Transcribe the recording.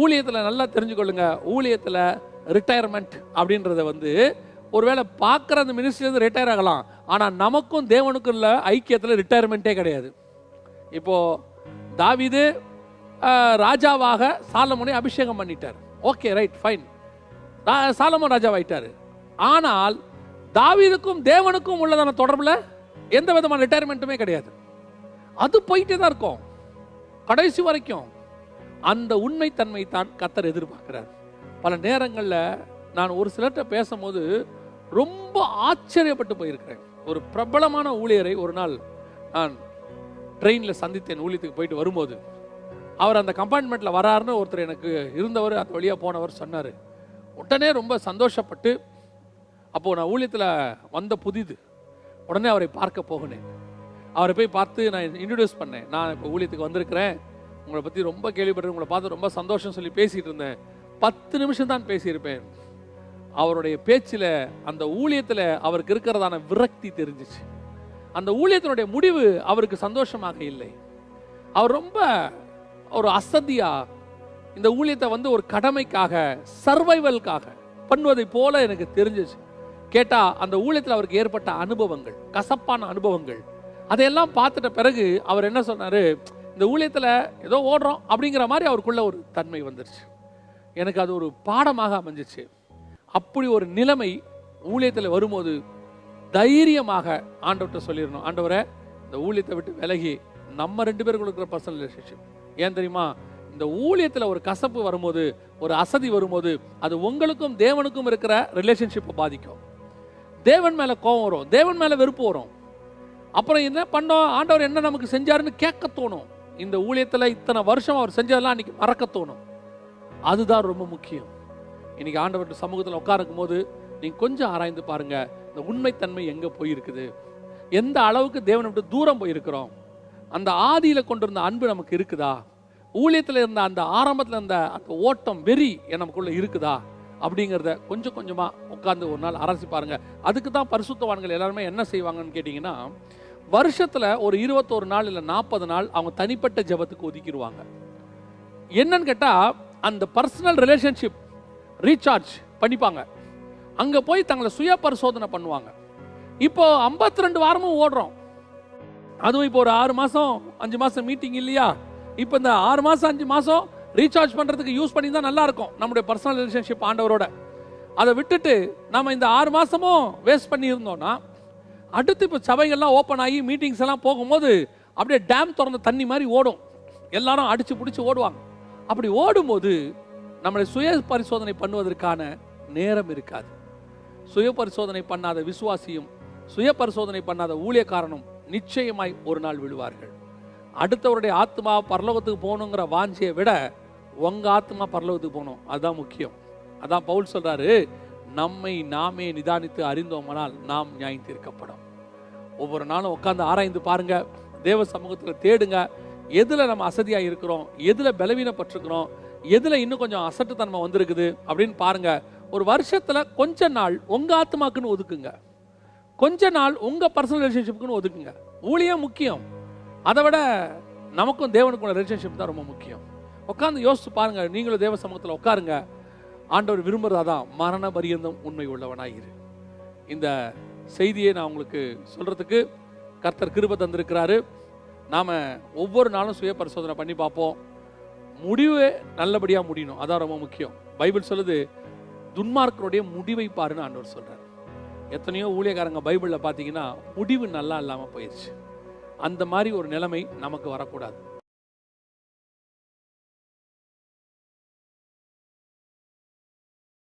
ஊழியத்தில் நல்லா தெரிஞ்சுக்கொள்ளுங்க. ஊழியத்தில் ரிட்டையர்மெண்ட் அப்படின்றத வந்து ஒருவேளை பார்க்குற அந்த மினிஸ்ட்ரிலேருந்து ரிட்டையர் ஆகலாம். ஆனால் நமக்கும் தேவனுக்கும் இல்லை ஐக்கியத்தில் ரிட்டையர்மெண்ட்டே கிடையாது. இப்போது தாவீது ராஜாவாக சாலமோனை அபிஷேகம் பண்ணிட்டார். ஓகே ரைட் ஃபைன் சாலமோன் ராஜாவாயிட்டார். ஆனால் தாவிதுக்கும் தேவனுக்கும் உள்ளதான தொடர்பில் எந்த விதமான ரிட்டையர்மெண்ட்டுமே கிடையாது. அது போயிட்டே தான் இருக்கும். கடைசி வரைக்கும். அந்த உண்மைத்தன்மை தான் கத்தர் எதிர்பார்க்கிறார். பல நேரங்களில் நான் ஒரு சிலர்கிட்ட பேசும்போது ரொம்ப ஆச்சரியப்பட்டு போயிருக்கிறேன். ஒரு பிரபலமான ஊழியரை ஒரு நாள் நான் ட்ரெயினில் சந்தித்தேன் ஊழியத்துக்கு போயிட்டு வரும்போது அவர் அந்த கம்பார்ட்மெண்ட்டில் வராருன்னு ஒருத்தர் எனக்கு இருந்தவர் அந்த வழியாக போனவர் சொன்னார். உடனே ரொம்ப சந்தோஷப்பட்டு அப்போது நான் ஊழியத்தில் வந்த புதிது உடனே அவரை பார்க்க போகினேன். அவரை போய் பார்த்து நான் இன்ட்ரடியூஸ் பண்ணேன். நான் இப்போ ஊழியத்துக்கு வந்திருக்கிறேன். உங்களை பற்றி ரொம்ப கேள்விப்பட்டு உங்களை பார்த்து ரொம்ப சந்தோஷம் சொல்லி பேசிகிட்டு இருந்தேன். பத்து நிமிஷம் தான் பேசியிருப்பேன். அவருடைய பேச்சில் அந்த ஊழியத்தில் அவருக்கு இருக்கிறதான விரக்தி தெரிஞ்சிச்சு. அந்த ஊழியத்தினுடைய முடிவு அவருக்கு சந்தோஷமாக இல்லை. அவர் ரொம்ப ஒரு அசதியாக இந்த ஊழியத்தை வந்து ஒரு கடமைக்காக சர்வைவல்காக பண்ணுவதை போல எனக்கு தெரிஞ்சிச்சு. கேட்டால் அந்த ஊழியத்தில் அவருக்கு ஏற்பட்ட அனுபவங்கள் கசப்பான அனுபவங்கள் அதையெல்லாம் பார்த்துட்ட பிறகு அவர் என்ன சொன்னார் இந்த ஊழியத்தில் ஏதோ ஓடுறோம் அப்படிங்கிற மாதிரி அவருக்குள்ள ஒரு தன்மை வந்துருச்சு. எனக்கு அது ஒரு பாடமாக அமைஞ்சிச்சு. அப்படி ஒரு நிலைமை ஊழியத்தில் வரும்போது தைரியமாக ஆண்டவர்கிட்ட சொல்லிடணும். ஆண்டவரை இந்த ஊழியத்தை விட்டு விலகி நம்ம ரெண்டு பேருக்குள்ள இருக்கிற பர்சனல் ரிலேஷன்ஷிப் ஏன் தெரியுமா? இந்த ஊழியத்தில் ஒரு கசப்பு வரும்போது ஒரு அசதி வரும்போது அது உங்களுக்கும் தேவனுக்கும் இருக்கிற ரிலேஷன்ஷிப்பை பாதிக்கும். தேவன் மேலே கோபம் வரும். தேவன் மேலே வெறுப்பு வரும். அப்புறம் என்ன பண்ணோம்? ஆண்டவர் என்ன நமக்கு செஞ்சாருன்னு கேட்க தோணும். இந்த ஊழியத்தில் இத்தனை வருஷம் அவர் செஞ்சதெல்லாம் அன்னைக்கு மறக்க தோணும். அதுதான் ரொம்ப முக்கியம். இன்னைக்கு ஆண்டவர் சமூகத்தில் உட்காருக்கும் போது நீங்கள் கொஞ்சம் ஆராய்ந்து பாருங்க இந்த உண்மைத்தன்மை எங்கே போயிருக்குது? எந்த அளவுக்கு தேவனை விட்டு தூரம் போயிருக்கிறோம்? அந்த ஆதியில கொண்டிருந்த அன்பு நமக்கு இருக்குதா? ஊழியத்தில் இருந்த அந்த ஆரம்பத்தில் இருந்த அந்த ஓட்டம் வெறி நமக்குள்ள இருக்குதா? அப்படிங்கிறத கொஞ்சம் கொஞ்சமாக உட்காந்து ஒரு நாள் அரசி பாருங்கள் அதுக்கு தான் பரிசுத்தவான்கள் எல்லாருமே என்ன செய்வாங்கன்னு கேட்டிங்கன்னா வருஷத்தில் ஒரு இருபத்தோரு நாள் இல்லை நாற்பது நாள் அவங்க தனிப்பட்ட ஜெபத்துக்கு ஒதுக்கிடுவாங்க. என்னன்னு கேட்டால் அந்த பர்சனல் ரிலேஷன்ஷிப் ரீசார்ஜ் பண்ணிப்பாங்க. அங்கே போய் தங்களை சுய பரிசோதனை பண்ணுவாங்க. இப்போ 52 ரெண்டு வாரமும் ஓடுறோம். அதுவும் இப்போ ஒரு ஆறு மாதம் அஞ்சு மாதம் மீட்டிங் இல்லையா? இப்போ இந்த ஆறு மாதம் அஞ்சு மாதம் ரீசார்ஜ் பண்ணுறதுக்கு யூஸ் பண்ணி தான் நல்லா இருக்கும் நம்முடைய பர்சனல் ரிலேஷன்ஷிப் ஆண்டவரோட. அதை விட்டுட்டு நம்ம இந்த ஆறு மாதமும் வேஸ்ட் பண்ணியிருந்தோன்னா அடுத்து இப்போ சபைகள்லாம் ஓப்பன் ஆகி மீட்டிங்ஸ் எல்லாம் போகும்போது அப்படியே டேம் திறந்த தண்ணி மாதிரி ஓடும். எல்லாரும் அடிச்சு பிடிச்சி ஓடுவாங்க. அப்படி ஓடும்போது நம்மளை சுய பரிசோதனை பண்ணுவதற்கான நேரம் இருக்காது. சுய பரிசோதனை பண்ணாத விசுவாசியும் சுய பரிசோதனை பண்ணாத ஊழியக்காரனும் நிச்சயமாய் ஒரு நாள் விழுவார்கள். அடுத்தவருடைய ஆத்மா பரலோகத்துக்கு போகணுங்கிற வாஞ்சியை விட உங்கள் ஆத்மா பரலோகத்துக்கு போகணும். அதுதான் முக்கியம். அதான் பவுல் சொல்கிறாரு நம்மை நாமே நிதானித்து அறிந்தோமானால் நாம் நியாயம் தீர்க்கப்படும். ஒவ்வொரு நாளும் உட்காந்து ஆராய்ந்து பாருங்க. தேவ சமூகத்தில் தேடுங்க. எதில் நம்ம அசதியாக இருக்கிறோம்? எதில் பலவீனப்பட்டிருக்கிறோம்? எதில் இன்னும் கொஞ்சம் அசட்டுத்தன்மை வந்திருக்குது? அப்படின்னு பாருங்க. ஒரு வருஷத்தில் கொஞ்ச நாள் உங்கள் ஆத்மாக்குன்னு ஒதுக்குங்க. கொஞ்ச நாள் உங்கள் பர்சனல் ரிலேஷன்ஷிப்புக்குன்னு ஒதுக்குங்க. ஊழியம் முக்கியம். அதை விட நமக்கும் தேவனுக்குள்ள ரிலேஷன்ஷிப் தான் ரொம்ப முக்கியம். உட்காந்து யோசித்து பாருங்கள் நீங்களும் தேவ சமூகத்தில் உட்காருங்க. ஆண்டவர் விரும்புறதாதான் மரண பரியந்தம் உண்மை உள்ளவனாயிரு இந்த செய்தியை நான் உங்களுக்கு சொல்றதுக்கு கர்த்தர் கிருப தந்திருக்கிறாரு. நாம் ஒவ்வொரு நாளும் சுய பரிசோதனை பண்ணி பார்ப்போம். முடிவு நல்லபடியாக முடியணும். அதான் ரொம்ப முக்கியம். பைபிள் சொல்லுது துன்மார்க்கருடைய முடிவை பாருன்னு ஆண்டவர் சொல்கிறார் எத்தனையோ ஊழியக்காரங்க பைபிளில் பார்த்தீங்கன்னா முடிவு நல்லா இல்லாமல் போயிடுச்சு அந்த மாதிரி ஒரு நிலைமை நமக்கு வரக்கூடாது.